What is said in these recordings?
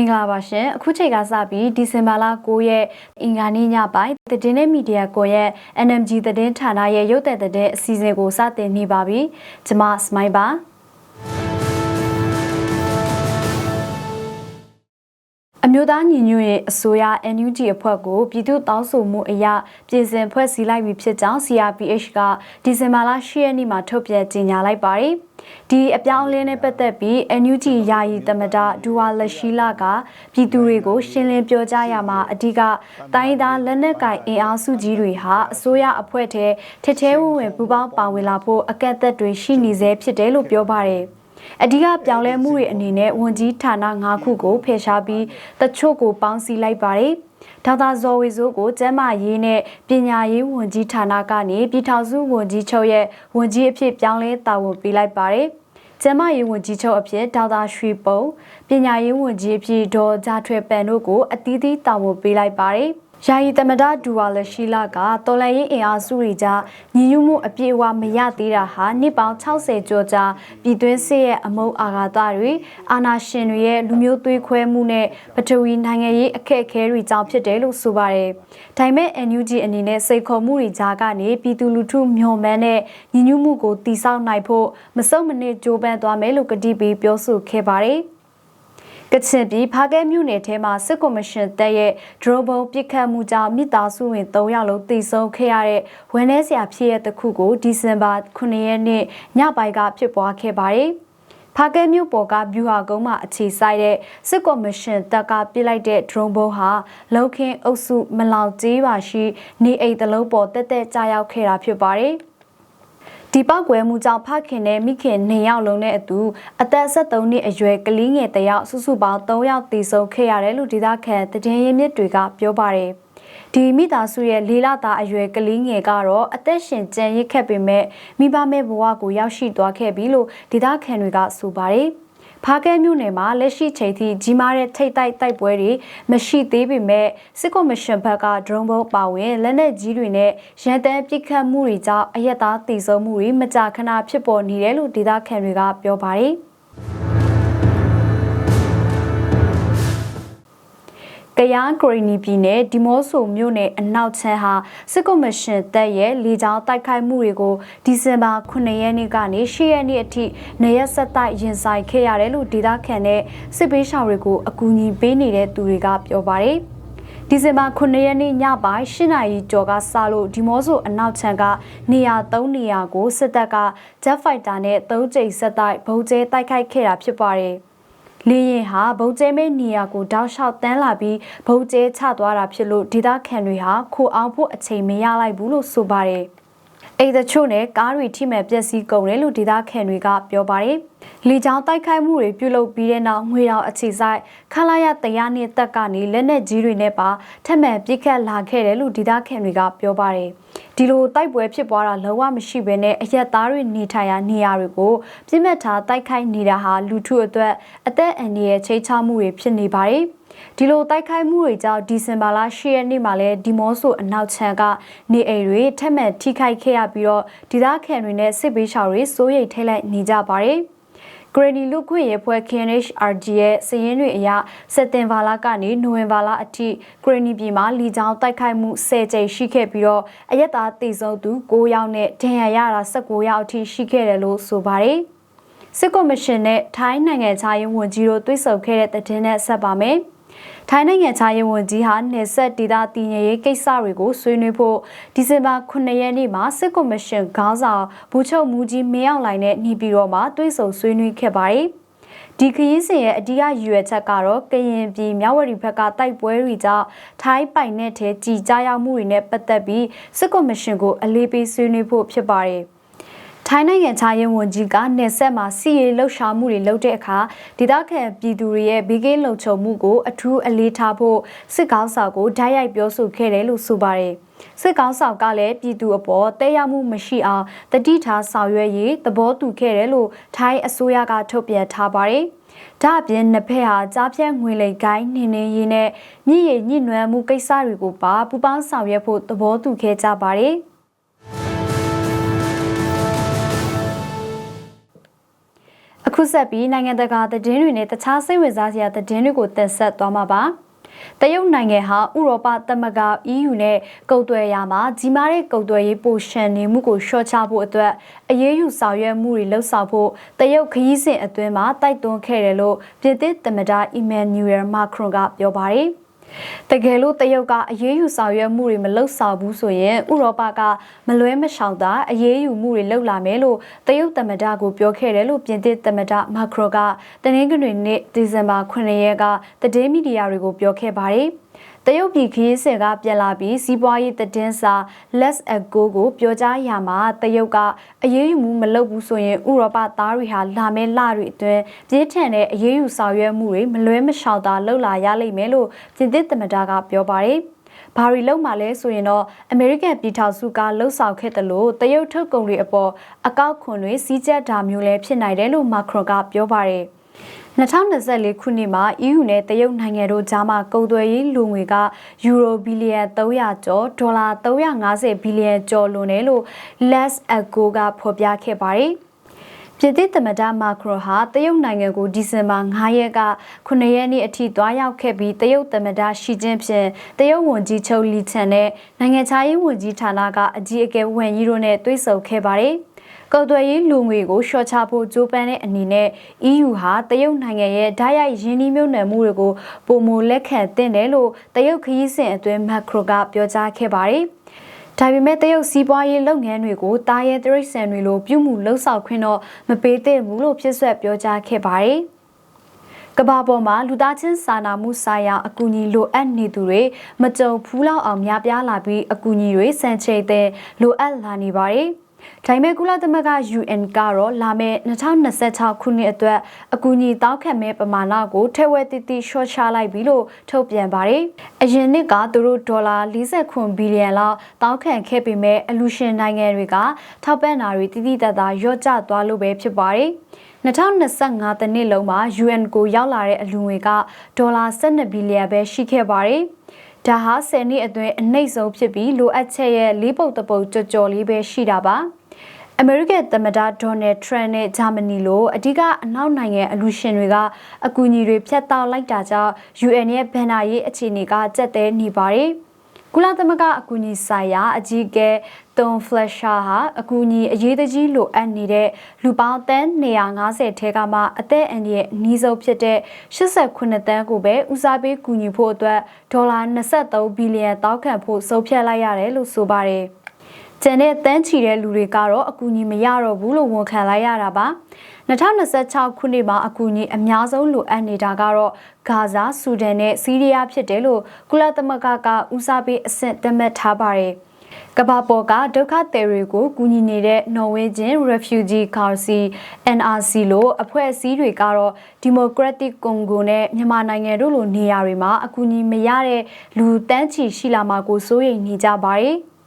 င်္ဂလာပါရှင်အခုချိန်ကစပြီးဒီဇင်ဘာလ9ရက်အင်္ဂါနေ့ညပိုင်းသတင်းနဲ့မီဒီယာကွန်ရက် NMG သတင်းဌာနရဲ့ရုပ်သံသတင်းအစီအစဉ်ကိုစတင်နေပါပြီကျွန်မစမိုင်းပါ အမျိုးသားညီညွတ်ရေးအစိုးရ NUG အဖွဲ့ကိုပြည်သူ့တောင်းဆိုမှုအရပြည်စင်ဖွဲ့စည်းလိုက်ပြီဖြစ်ကြောင်း CRPH ကဒီဇင်ဘာလ10ရက်နေ့မှာထုတ်ပြန်ကြေညာလိုက်ပါတယ်။ဒီအပြောင်းအလဲနဲ့ပတ်သက်ပြီး NUG ယာယီသမဒဒူဝါလရှိလာကပြည်သူတွေကိုရှင်းလင်းပြောကြားရမှာအဓိကတိုင်းသားလက်နက်ကင်အင်အားစုကြီးတွေဟာအစိုးရအဖွဲ့ထဲထက်ထဲဝင်ဝင်ပူးပေါင်းပါဝင်လာဖို့အကန့်အသတ်တွေရှိနေသေးဖြစ်တယ်လို့ပြောပါတယ်။ အဓိကပြောင်းလဲမှုတွေအနေနဲ့ဝန်ကြီးဌာန၅ခုကိုဖယ်ရှားပြီးတချို့ကိုပေါင်းစည်းလိုက်ပါတယ်။ဒေါက်တာဇော်ဝေစိုးကိုကျန်းမာရေးနဲ့ပညာရေးဝန်ကြီးဌာနကနေပြည်ထောင်စုဝန်ကြီးချုပ်ရဲ့ဝန်ကြီးအဖြစ်ပြောင်းလဲတာဝန်ပေးလိုက်ပါတယ်။ကျမရေးဝန်ကြီးချုပ်အဖြစ်ဒေါက်တာရွှေပုံပညာရေးဝန်ကြီးအဖြစ်ဒေါ်ဂျာထွေပန်တို့ကိုအသီးသီးတာဝန်ပေးလိုက်ပါတယ်။ ယာယီသမဒဒူဝါလရှိလာကတော်လန်ရေးအင်အားစုတွေကြားညီညွတ်မှုအပြည့်အဝမရသေးတာဟာနှစ်ပေါင်း60ကျော်ကြာပြည်တွင်းစစ်ရဲ့အမုန်းအာဃာတတွေအာဏာရှင်တွေရဲ့လူမျိုးသွေးခွဲမှုနဲ့ပထဝီနိုင်ငံရေးအခက်အခဲတွေကြောင့်ဖြစ်တယ်လို့ဆိုပါတယ်။ဒါပေမဲ့ NUG အနေနဲ့စိတ်ခေါ်မှုတွေကြားကနေပြည်သူလူထုမျှော်မှန်းတဲ့ညီညွတ်မှုကိုတည်ဆောက်နိုင်ဖို့မစုံမနစ်ကြိုးပမ်းသွားမယ်လို့ကတိပေးပြောဆိုခဲ့ပါတယ်။ ကချင်ပြည်ဖားကဲမြို့နယ်ထဲမှာစစ်ကော်မရှင်တပ်ရဲ့ဒရိုဘုံပစ်ခတ်မှုကြောင့်မိသားစုဝင်3ယောက်လုံးသေဆုံးခဲ့ရတဲ့ဝန်내ဆရာဖြစ်ရတဲ့ခုကိုဒီဇင်ဘာ9ရက်နေ့ညပိုင်းကဖြစ်ပွားခဲ့ပါတယ်။ဖားကဲမြို့ပေါ်ကဗျူဟာကုန်းမှာအခြေစိုက်တဲ့စစ်ကော်မရှင်တပ်ကပြစ်လိုက်တဲ့ drone ဘုံဟာလုံခင်းအုပ်စုမလောင်ကျေးပါရှိနေအိမ်တလုံးပေါ်တက်တက်ကြားရောက်ခဲ့တာဖြစ်ပါတယ်။ ဒီပောက်ကွယ်မှုကြောင့်ဖခင်နဲ့မိခင်နှစ်ယောက်လုံးနဲ့အတူအသက်73နှစ်အရွယ်ကလေးငယ်တယောက်စုစုပေါင်း3ယောက်သေဆုံးခဲ့ရတယ်လို့ဒေသခံသတင်းရင်းမြစ်တွေကပြောပါတယ်။ဒီမိသားစုရဲ့လေးလသားအရွယ်ကလေးငယ်ကတော့အသက်ရှင်ကျန်ရစ်ခဲ့ပေမဲ့မိဘမဲ့ဘဝကိုရောက်ရှိသွားခဲ့ပြီလို့ဒေသခံတွေကဆိုပါတယ်။ ဖားကဲမြို့နယ်မှာလက်ရှိချိန်ထိကြီးမားတဲ့ထိတ်တိုက်တိုက်ပွဲတွေမရှိသေးပေမဲ့စစ်ကော်မရှင်ဘက်ကဒရုန်းဘုံပါဝင်လက်နက်ကြီးတွေနဲ့ရန်တမ်းပစ်ခတ်မှုတွေကြောင့်အရက်သားတည်ဆုံမှုတွေမကြာခဏဖြစ်ပေါ်နေတယ်လို့ဒေသခံတွေကပြောပါတယ်။ ယားဂရီနီပြည်နယ်ဒီမော့ဆိုမြို့နယ်အနောက်ချမ်းဟာစစ်ကော်မရှင်တပ်ရဲ့လေကြောင်းတိုက်ခိုက်မှုတွေကိုဒီဇင်ဘာ9ရက်နေ့ကနေ10ရက်နေ့အထိနေရက်ဆက်တိုက်ရင်ဆိုင်ခဲ့ရတယ်လို့ဒေသခံနဲ့စစ်ပေးရှောင်တွေကိုအကူအညီပေးနေတဲ့သူတွေကပြောပါတယ်။ဒီဇင်ဘာ9ရက်နေ့ညပိုင်း8နာရီကျော်ကစလို့ဒီမော့ဆိုအနောက်ချမ်းကနေရာ3နေရာကိုစစ်တပ်က Jet Fighter နဲ့3ကြိမ်ဆက်တိုက်ဗုံးကျဲတိုက်ခိုက်ခဲ့တာဖြစ်ပါတယ်။ လေရင်ဟာဗုံကျဲမဲနေရာကိုတောက်လျှောက်တန်းလာပြီးဗုံကျဲချသွားတာဖြစ်လို့ဒေသခံတွေဟာခိုအောင်ဖို့အချိန်မရလိုက်ဘူးလို့ဆိုပါတယ် အိမ်တချို့နဲ့ကားတွေထိမှန်ပျက်စီးကုန်တယ်လို့ဒေသခံတွေကပြောပါတယ်။လေကြောင်းတိုက်ခိုက်မှုတွေပြုလုပ်ပြီးတဲ့နောက်ငွေတော်အခြေဆိုင်ခလာရတရားနဲ့တက်ကနေလက်နက်ကြီးတွေနဲ့ပါထက်မှန်ပစ်ခတ်လာခဲ့တယ်လို့ဒေသခံတွေကပြောပါတယ်။ဒီလိုတိုက်ပွဲဖြစ်ပွားတာလုံးဝမရှိဘဲနဲ့အရက်သားတွေနေထိုင်ရာနေရာတွေကိုပြစ်မှတ်ထားတိုက်ခိုက်နေတာဟာလူထုအတွက်အသက်အန္တရာယ်ချိတ်ချမှုတွေဖြစ်နေပါတယ်။ ဒီလိုတိုက်ခိုက်မှုတွေကြောင့်ဒီဇင်ဘာလ10ရက်နေ့မှာလဲဒီမော့ဆိုအနောက်ချမ်းကနေအိမ်တွေထက်မှန်ထိခိုက်ခဲ့ရပြီးတော့ဒေသခံတွေနဲ့စစ်ပေးချောင်တွေစိုးရိမ်ထိတ်လိုက်နေကြပါတယ်ဂရနီလူခွင့်ရေးဖွဲ့ KNHRG ရဲ့စည်ရင်းတွေအရစက်တင်ဘာလကနေနိုဝင်ဘာလအထိဂရနီပြည်မှာလီချောင်းတိုက်ခိုက်မှု10ကြိမ်ရှိခဲ့ပြီးတော့အရက်သားတည်ဆုံသူ9ယောက်နဲ့ဒဏ်ရာရတာ19ယောက်အထိရှိခဲ့တယ်လို့ဆိုပါတယ်စစ်ကော်မရှင်နဲ့ထိုင်းနိုင်ငံခြားရေးဝန်ကြီးတို့တွေ့ဆုံခဲ့တဲ့တဲ့နဲ့ဆက်ပါမယ်။ ထိုင်းနိုင်ငံခြားရေးဝန်ကြီးဟာနေဆက်ဒေသတည်ငြိမ်ရေးကိစ္စတွေကိုဆွေးနွေးဖို့ဒီဇင်ဘာ9ရက်နေ့မှာစစ်ကော်မရှင်ခေါင်းဆောင်ဘူချုပ်မူကြီးမင်းအောင်လှိုင်နဲ့နေပြည်တော်မှာတွေ့ဆုံဆွေးနွေးခဲ့ပါတယ်။ဒီခရီးစဉ်ရဲ့အဓိကရည်ရွယ်ချက်ကတော့ကရင်ပြည်မြဝတီဘက်ကတိုက်ပွဲတွေကြောင့်ထိုင်းပိုင်နဲ့ထဲကြည်ကြားရောက်မှုတွေနဲ့ပတ်သက်ပြီးစစ်ကော်မရှင်ကိုအလေးပေးဆွေးနွေးဖို့ဖြစ်ပါတယ်။ ထိုင်းနိုင်ငံခြားရေးဝန်ကြီးကနေဆက်မှာစီရေးလှုပ်ရှားမှုတွေလုပ်တဲ့အခါဒေသခံပြည်သူတွေရဲ့ဘေးကင်းလုံခြုံမှုကိုအထူးအလေးထားဖို့စစ်ကောင်းဆောင်ကိုဓာတ်ရိုက်ပြောဆိုခဲ့တယ်လို့ဆိုပါတယ်စစ်ကောင်းဆောင်ကလည်းပြည်သူအပေါ်တဲရောက်မှုမရှိအောင်တတိထားဆောင်ရွက်ရေးသဘောတူခဲ့တယ်လို့ထိုင်းအစိုးရကထုတ်ပြန်ထားပါတယ်ဒါအပြင်နှစ်ဖက်ဟာကြားဖြတ်ငွေလိမ်ကိုင်းနေနေရေးနဲ့မြင့်ရညှိနှွမ်းမှုကိစ္စတွေကိုပါပူးပေါင်းဆောင်ရွက်ဖို့သဘောတူခဲ့ကြပါတယ်။ ခခုဆက်ပြီးနိုင်ငံတကာသတင်းတွေနဲ့တခြားစိတ်ဝင်စားစရာသတင်းတွေကိုတင်ဆက်သွားမှာပါတရုတ်နိုင်ငံဟာဥရောပသမဂ္ဂ EU နဲ့ကုန်သွယ်ရာမှာကြီးမားတဲ့ကုန်သွယ်ရေးပိုရှန်နေမှုကိုလျှော့ချဖို့အတွက်အရေးယူဆောင်ရွက်မှုတွေလှုပ်ဆောင်ဖို့တရုတ်ခရီးစဉ်အတွင်းမှာတိုက်တွန်းခဲ့တယ်လို့ပြည်သစ်သမ္မတအီမန်နျူရယ်မာခရွန်ကပြောပါတယ်။ တကယ်လို့တရုတ်ကအရေးယူဆောင်ရွက်မှုတွေမလုပ်ဆောင်ဘူးဆိုရင်ဥရောပကမလွဲမရှောင်သာအရေးယူမှုတွေလုပ်လာမယ်လို့တရုတ်သမ္မတကိုပြောခဲ့တယ်လို့ပြင်သစ်သမ္မတမာခရိုကတနင်္ဂနွေနေ့ဒီဇင်ဘာ9ရက်ကသတင်းမီဒီယာတွေကိုပြောခဲ့ပါတယ်။ တရုတ်ပြည်ခရီးစဉ်ကပြန်လာပြီးစီးပွားရေးသတင်းစာ Let's Go ကိုပြောကြားရမှာတရုတ်ကအရေးယူမှုမလုပ်ဘူးဆိုရင်ဥရောပသားတွေဟာလာမယ့်လတွေအတွင်းပြင်းထန်တဲ့အရေးယူဆောင်ရွက်မှုတွေမလွဲမရှောင်သာလှုပ်လာရလိမ့်မယ်လို့ပြင်သစ်သမ္မတကပြောပါတယ်။ဘာရီလုံးမှာလဲဆိုရင်တော့အမေရိကန်ပြည်ထောင်စုကလှုပ်ဆောင်ခဲ့တယ်လို့တရုတ်ထုတ်ကုန်တွေအပေါ်အကောက်ခွန်တွေစီးကျက်တာမျိုးလည်းဖြစ်နိုင်တယ်လို့မာခရွန်ကပြောပါတယ်။ 2024ခုနှစ်မှာ EU နဲ့တရုတ်နိုင်ငံတို့ကြားမှာကုန်သွယ်ရေးလူငွေကယူရိုဘီလီယံ300ကျော်ဒေါ်လာ350ဘီလီယံကျော်လွန်တယ်လို့ Less Ago ကဖော်ပြခဲ့ပါတယ်။ပြည်သစ်သမ္မတမာခရိုဟာတရုတ်နိုင်ငံကိုဒီဇင်ဘာ9ရက်က9ရက်နေ့အထိသွားရောက်ခဲ့ပြီးတရုတ်သမ္မတရှီကျင်းဖျင်တရုတ်ဝန်ကြီးချုပ်လီချန်နဲ့နိုင်ငံခြားရေးဝန်ကြီးဌာနကအကြီးအကဲဝန်ကြီးတို့နဲ့တွေ့ဆုံခဲ့ပါတယ်။ ကုန်သွယ်ရေးလူငွေကိုလျှော့ချဖို့ကြိုးပမ်းတဲ့အနေနဲ့ EU ဟာတရုတ်နိုင်ငံရဲ့ဓာတ်ရိုက်ရင်းနှီးမြှုပ်နှံမှုတွေကိုပုံမလက်ခံသင့်တယ်လို့တရုတ်ခရီးစဉ်အတွင်းမက်ခရိုကပြောကြားခဲ့ပါတယ်။ဒါပေမဲ့တရုတ်စီးပွားရေးလုပ်ငန်းတွေကိုတာရဲတရိတ်ဆန်တွေလိုပြုမှုလှုပ်ဆောင်ခွင့်တော့မပေးသင့်ဘူးလို့ဖြစ်ဆွက်ပြောကြားခဲ့ပါတယ်။ကဘာပေါ်မှာလူသားချင်းစာနာမှုဆိုင်ရာအကူအညီလိုအပ်နေသူတွေမကြုံဖူးလောက်အောင်များပြားလာပြီးအကူအညီတွေစံချိန်တဲ့လိုအပ်လာနေပါတယ်။ ဒါပေမဲ့ကုလသမဂ္ဂ UN ကတော့လာမယ့်2026ခုနှစ်အတွက်အကူအညီတောင်းခံမဲ့ပမာဏကိုထဲဝဲတိတိရှော့ချလိုက်ပြီလို့ထုတ်ပြန်ပါတယ်။အရင်နှစ်ကသူတို့ဒေါ်လာ49ဘီလီယံလောက်တောင်းခံခဲ့ပေမဲ့အလူရှင်နိုင်ငံတွေကထောက်ပံ့တာတွေတိတိတတ်တာရော့ကျသွားလို့ပဲဖြစ်ပါတယ်။2025တနှစ်လုံးမှာ UN ကိုရောက်လာတဲ့အလူငွေကဒေါ်လာ12ဘီလီယံပဲရှိခဲ့ပါတယ်။ ဒါဟာ10နှစ်အတွင်းအနှိမ့်ဆုံးဖြစ်ပြီးလိုအပ်ချက်ရဲ့လေးပုတ်တပုတ်ကြော်ကြော်လေးပဲရှိတာပါအမေရိကန်သမ္မတဒေါ်နယ်ထရန့်နဲ့ဂျာမနီလိုအဓိကအနောက်နိုင်ငံအလူရှင်တွေကအကူအညီတွေဖျက်တောက်လိုက်တာကြောင့် UN ရဲ့ဘန်နာရေးအခြေအနေကကြက်တဲနေပါတယ်။ ကုလသမဂ္ဂအကူအညီဆိုင်ရာအကြီးအကဲတွန်ဖလက်ရှာဟာအကူအညီအရေးတကြီးလိုအပ်နေတဲ့လူပေါင်းတန်း150ထဲကမှအသက်အန္တရာယ်အနည်းဆုံးဖြစ်တဲ့89တန်းကိုပဲဦးစားပေးကူညီဖို့အတွက်ဒေါ်လာ23ဘီလီယံတောက်ခံဖို့ဆုံးဖြတ်လိုက်ရတယ်လို့ဆိုပါတယ်။ကျန်တဲ့တန်းချီတဲ့လူတွေကတော့အကူအညီမရတော့ဘူးလို့ဝန်ခံလိုက်ရတာပါ။ 2026ခုနှစ်မှာအကူအညီအများဆုံးလိုအပ်နေတာကတော့ဂါဇာ၊ဆူဒန်နဲ့စီးရီးယားဖြစ်တယ်လို့ကုလသမဂ္ဂကဦးစားပေးအဆင့်သတ်မှတ်ထားပါတယ်။ကမ္ဘာပေါ်ကဒုက္ခသည်တွေကိုကူညီနေတဲ့နော်ဝေဂျင် Refugee Council NRC လို့အဖွဲ့အစည်းတွေကတော့ Democratic Congo နဲ့မြန်မာနိုင်ငံတို့လိုနေရာတွေမှာအကူအညီမရတဲ့လူတန်းချီရှိလာမှာကိုစိုးရိမ်နေကြပါတယ်။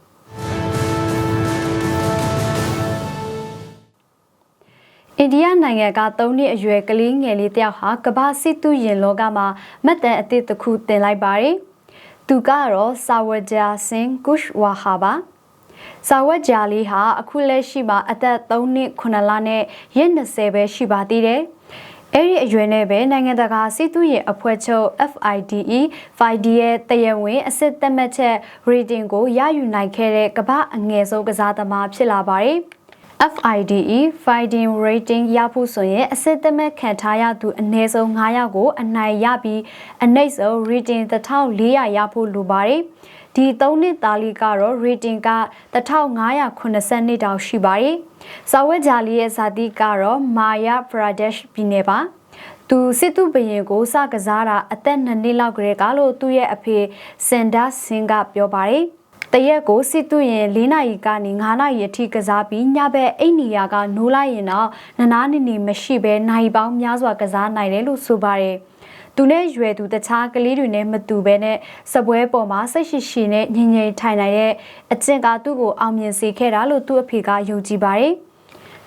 အိန္ဒိယနိုင်ငံက၃နှစ်အရွယ်ကလေးငယ်လေးတယောက်ဟာကမ္ဘာစစ်သူရင်လောကမှာမှတ်တမ်းအသစ်တစ်ခုတင်လိုက်ပါတယ်။သူကတော့ဆာဝဂျာစင်ကုရှ်ဝါဟာပါ။ဆာဝဂျာလေးဟာအခုလက်ရှိမှာအသက်3နှစ်9လနဲ့ရက်20ပဲရှိပါသေးတယ်။အဲ့ဒီအရွယ်နဲ့ပဲနိုင်ငံတကာစစ်သူရဲ့အဖွဲ့ချုပ် FIDE FIDE ရဲ့တရဝင်အစစ်သက်မှတ်ချက် rating ကိုရယူနိုင်ခဲ့တဲ့ကမ္ဘာအငယ်ဆုံးကစားသမားဖြစ်လာပါတယ်။ FIDE Fighting Rating ရဖို့ဆိုရင်အစစ်သမက်ခံထားရသူအနည်းဆုံး9ယောက်ကို အနိုင်ရပြီးအနှိမ့်ဆုံး rating 1400ရဖို့လိုပါတယ်။ဒီ3နှစ်သားလေးကတော့ rating က1580တောင်ရှိပါတယ်။စာဝတ်ဂျာလီရဲ့ဇာတိကတော့ Maya Pradesh ပြည်နယ်ပါ။သူစစ်သူဘရင်ကိုစကစားတာအသက်2နှစ်လောက်ကလေးကလို့သူ့ရဲ့အဖေစင်ဒါစင်ကပြောပါတယ်။ တရက်ကိုစစ်သူရင်၄နာရီကနေ9နာရီအထိကစားပြီးညဘက်အိတ်နေရကနိုးလိုက်ရင်တော့နနာနေနေမရှိဘဲနိုင်ပေါင်းများစွာကစားနိုင်တယ်လို့ဆိုပါတယ်သူနဲ့ရွယ်သူတခြားကလေးတွေနဲ့မတူဘဲနဲ့စပွဲပေါ်မှာစိတ်ရှိရှိနဲ့ငြိမ်ငြိမ်ထိုင်နိုင်တဲ့အကျင့်ကသူ့ကိုအောင်မြင်စေခဲ့တာလို့သူ့အဖေကယုံကြည်ပါတယ်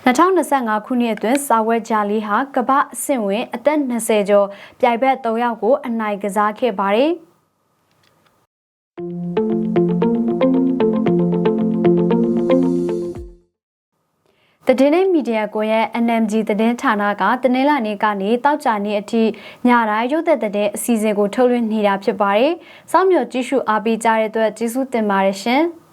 2025ခုနှစ်အတွင်းစာဝက်ဂျာလီဟာကမ္ဘာအဆင့်ဝင်အသက်20ကျော်ပြိုင်ဘက်3ယောက်ကိုအနိုင်ကစားခဲ့ပါတယ်။ တည်င်းမီဒီယာကိုရဲ့ NMG သတင်းဌာနကတနင်္လာနေ့ကနေတောက်ကြနေ့အထိညတိုင်းရုပ်သက်တဲ့အစီအစဉ်ကိုထုတ်လွှင့်နေတာဖြစ်ပါတယ်။စောင့်မျှော်ကြည့်ရှုအားပေးကြတဲ့အတွက်ကျေးဇူးတင်ပါတယ်ရှင်။